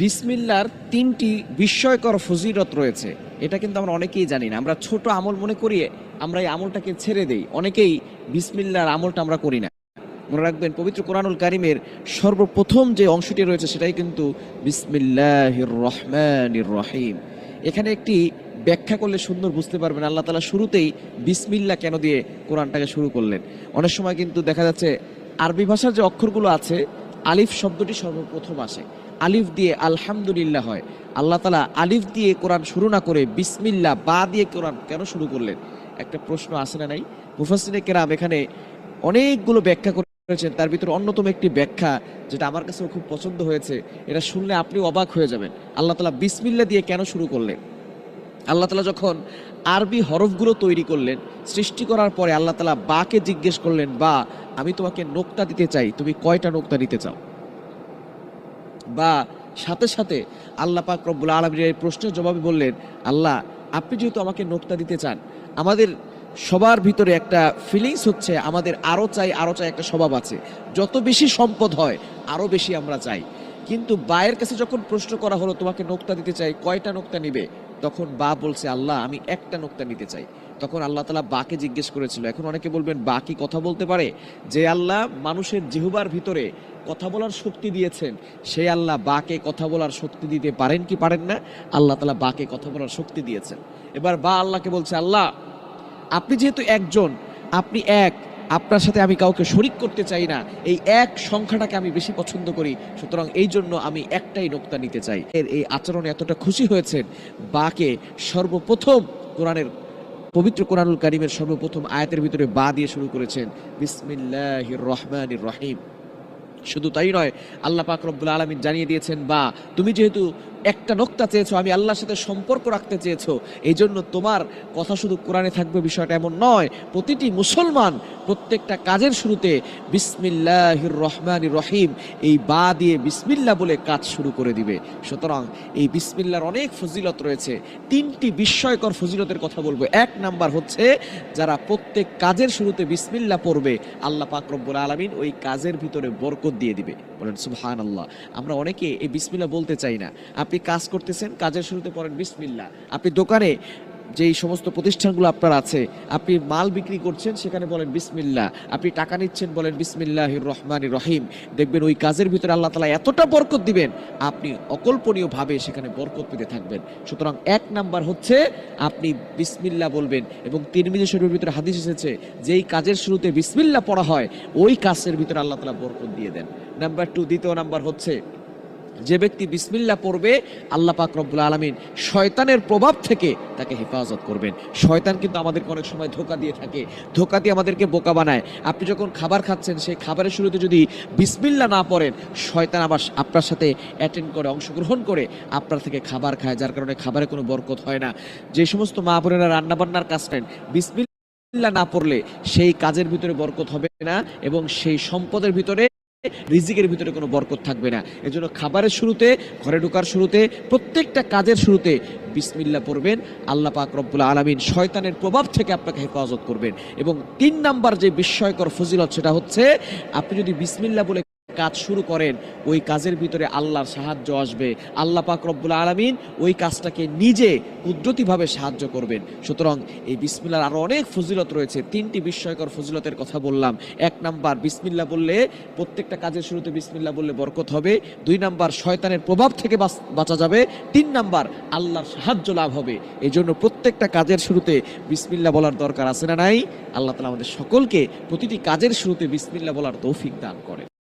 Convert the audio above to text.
বিসমিল্লার তিনটি বিস্ময়কর ফজিলত রয়েছে। এটা কিন্তু আমরা অনেকেই জানি না। আমরা ছোট আমল মনে করি, আমরা এই আমলটাকে ছেড়ে দেই। অনেকেই বিসমিল্লার আমলটা আমরা করি না। মনে রাখবেন, পবিত্র কোরআনুল কারিমের সর্বপ্রথম যে অংশটি রয়েছে, সেটাই কিন্তু বিসমিল্লাহির রহমানির রহিম। এখানে একটি ব্যাখ্যা করলে সুন্দর বুঝতে পারবেন, আল্লাহ তালা শুরুতেই বিসমিল্লা কেন দিয়ে কোরআনটাকে শুরু করলেন। অনেক সময় কিন্তু দেখা যাচ্ছে, আরবি ভাষার যে অক্ষরগুলো আছে, আলিফ শব্দটি সর্বপ্রথম আসে। আলিফ দিয়ে আলহামদুলিল্লাহ হয়। আল্লাহ তালা আলিফ দিয়ে কোরআন শুরু না করে বিসমিল্লা বা দিয়ে কোরআন কেন শুরু করলেন? একটা প্রশ্ন আসে না নাই? মুফাসিনে কেরাম এখানে অনেকগুলো ব্যাখ্যা করেছেন। তার ভিতরে অন্যতম একটি ব্যাখ্যা যেটা আমার কাছেও খুব পছন্দ হয়েছে, এটা শুনলে আপনি অবাক হয়ে যাবেন। আল্লাহ তালা বিসমিল্লা দিয়ে কেন শুরু করলেন? আল্লাহ তালা যখন আরবি হরফগুলো তৈরি করলেন, সৃষ্টি করার পরে আল্লাহ তালা বাকে জিজ্ঞেস করলেন, বা, আমি তোমাকে নোক্তা দিতে চাই, তুমি কয়টা নোক্তা দিতে চাও? বা সাথে সাথে আল্লাহ পাক রব্বুল আলমীর এই প্রশ্নের জবাবে বললেন, আল্লাহ, আপনি যেহেতু আমাকে নোক্তা দিতে চান, আমাদের সবার ভিতরে একটা ফিলিংস হচ্ছে, আমাদের আরও চাই আরও চাই একটা স্বভাব আছে। যত বেশি সম্পদ হয় আরও বেশি আমরা চাই। কিন্তু বায়ের কাছে যখন প্রশ্ন করা হলো, তোমাকে নোক্তা দিতে চাই, কয়টা নোক্তা নিবে? তখন বা বলছে, আল্লাহ, আমি একটা নোক্তা নিতে চাই। তখন আল্লাহ তালা বাকে জিজ্ঞেস করেছিল। এখন অনেকে বলবেন, বা কি কথা বলতে পারে? যে আল্লাহ মানুষের জিহুবার ভিতরে কথা বলার শক্তি দিয়েছেন। সেই আল্লাহ বাকে কথা বলার শক্তি দিতে পারেন কি পারেন না? আল্লাহ তালা বাকে কথা বলার শক্তি দিয়েছেন। এবার বা আল্লাহকে বলছে, আল্লাহ, আপনি যেহেতু একজন, আপনি এক, আপনার সাথে আমি কাউকে শরিক করতে চাই না। এই এক সংখ্যাটাকে আমি বেশি পছন্দ করি, সুতরাং এই জন্য আমি একটাই নোক্তা নিতে চাই। এর এই আচরণে এতটা খুশি হয়েছেন বাকে সর্বপ্রথম কোরআনের পবিত্র কোরআনুল কারিমের সর্বপ্রথম আয়াতের ভিতরে বা দিয়ে শুরু করেছেন বিসমিল্লাহ রহমানির রহিম। শুধু তাই নয়, আল্লাহ পাক রব্বুল আলমিন জানিয়ে দিয়েছেন, বা, তুমি যেহেতু একটা নোক্তা চেয়েছো, আমি আল্লাহর সাথে সম্পর্ক রাখতে চেয়েছো এই জন্য তোমার কথা শুধু কোরআনে থাকবে, বিষয়টা এমন নয়। প্রতিটি মুসলমান প্রত্যেকটা কাজের শুরুতে বিসমিল্লাহির রহমান রহিম, এই বা দিয়ে বিসমিল্লা বলে কাজ শুরু করে দিবে। সুতরাং এই বিসমিল্লার অনেক ফজিলত রয়েছে। তিনটি বিস্ময়কর ফজিলতের কথা বলব। এক নাম্বার হচ্ছে, যারা প্রত্যেক কাজের শুরুতে বিসমিল্লা পড়বে, আল্লাহ পাক রব্বুল আলমিন ওই কাজের ভিতরে বরকত দিয়ে দিবে। বলেন সুবহান আল্লাহ আমরা অনেকে এই বিসমিল্লা বলতে চাই না। আপনি কাজ করতেছেন, কাজের শুরুতে পড়েন বিসমিল্লা আপনি দোকানে যেই সমস্ত প্রতিষ্ঠানগুলো আপনার আছে, আপনি মাল বিক্রি করছেন, সেখানে বলেন বিসমিল্লা আপনি টাকা নিচ্ছেন, বলেন বিসমিল্লাহির রহমান রহিম। দেখবেন ওই কাজের ভিতরে আল্লাহ তালা এতটা বরকত দিবেন, আপনি অকল্পনীয়ভাবে সেখানে বরকত পেতে থাকবেন। সুতরাং এক নাম্বার হচ্ছে, আপনি বিসমিল্লা বলবেন এবং তিন তিরমিজি শরীফের ভিতরে হাদিস এসেছে, যেই কাজের শুরুতে বিসমিল্লা পড়া হয়, ওই কাজের ভিতরে আল্লাহ তালা বরকত দিয়ে দেন। নাম্বার টু দ্বিতীয় নাম্বার হচ্ছে যে ব্যক্তি বিসমিল্লা পড়বে, আল্লাহ পাক রব্বুল আলমিন শয়তানের প্রভাব থেকে তাকে হেফাজত করবেন। শয়তান কিন্তু আমাদেরকে অনেক সময় ধোকা দিয়ে থাকে। ধোকা দিয়ে আমাদেরকে বোকা বানায়। আপনি যখন খাবার খাচ্ছেন, সেই খাবারের শুরুতে যদি বিসমিল্লা না পড়েন, শয়তান আবার আপনার সাথে অ্যাটেন্ড করে, অংশগ্রহণ করে আপনার থেকে খাবার খায়, যার কারণে খাবারে কোনো বরকত হয় না। যে সমস্ত মা বোনেরা রান্নাবান্নার কাজ করেন বিসমিল্লা না পড়লে সেই কাজের ভিতরে বরকত হবে না এবং সেই সম্পদের ভিতরে রিজিকের ভিতরে কোনো বরকত থাকবে না। এজন্য খাবারের শুরুতে, ঘরে ঢোকার শুরুতে, প্রত্যেকটা কাজের শুরুতে বিসমিল্লা পড়বেন। আল্লাহ পাক রব্বুল আলমিন শয়তানের প্রভাব থেকে আপনাকে হেফাজত করবেন। এবং তিন নাম্বার যে বিস্ময়কর ফজিলত সেটা হচ্ছে, আপনি যদি বিসমিল্লা বলে কাজ শুরু করেন, ওই কাজের ভিতরে আল্লাহর সাহায্য আসবে। আল্লাহ পাক রব্বুল আলমিন ওই কাজটাকে নিজে কুদরতিভাবে সাহায্য করবেন। সুতরাং এই বিসমিল্লার আরও অনেক ফজিলত রয়েছে। তিনটি বিস্ময়কর ফজিলতের কথা বললাম। এক নাম্বার, বিসমিল্লা বললে প্রত্যেকটা কাজের শুরুতে বিসমিল্লা বললে বরকত হবে। দুই নাম্বার, শয়তানের প্রভাব থেকে বাঁচ- যাবে। তিন নাম্বার, আল্লাহর সাহায্য লাভ হবে। এই জন্য প্রত্যেকটা কাজের শুরুতে বিসমিল্লা বলার দরকার আছে না নাই? আল্লাহ তালা আমাদের সকলকে প্রতিটি কাজের শুরুতে বিসমিল্লা বলার তৌফিক দান করে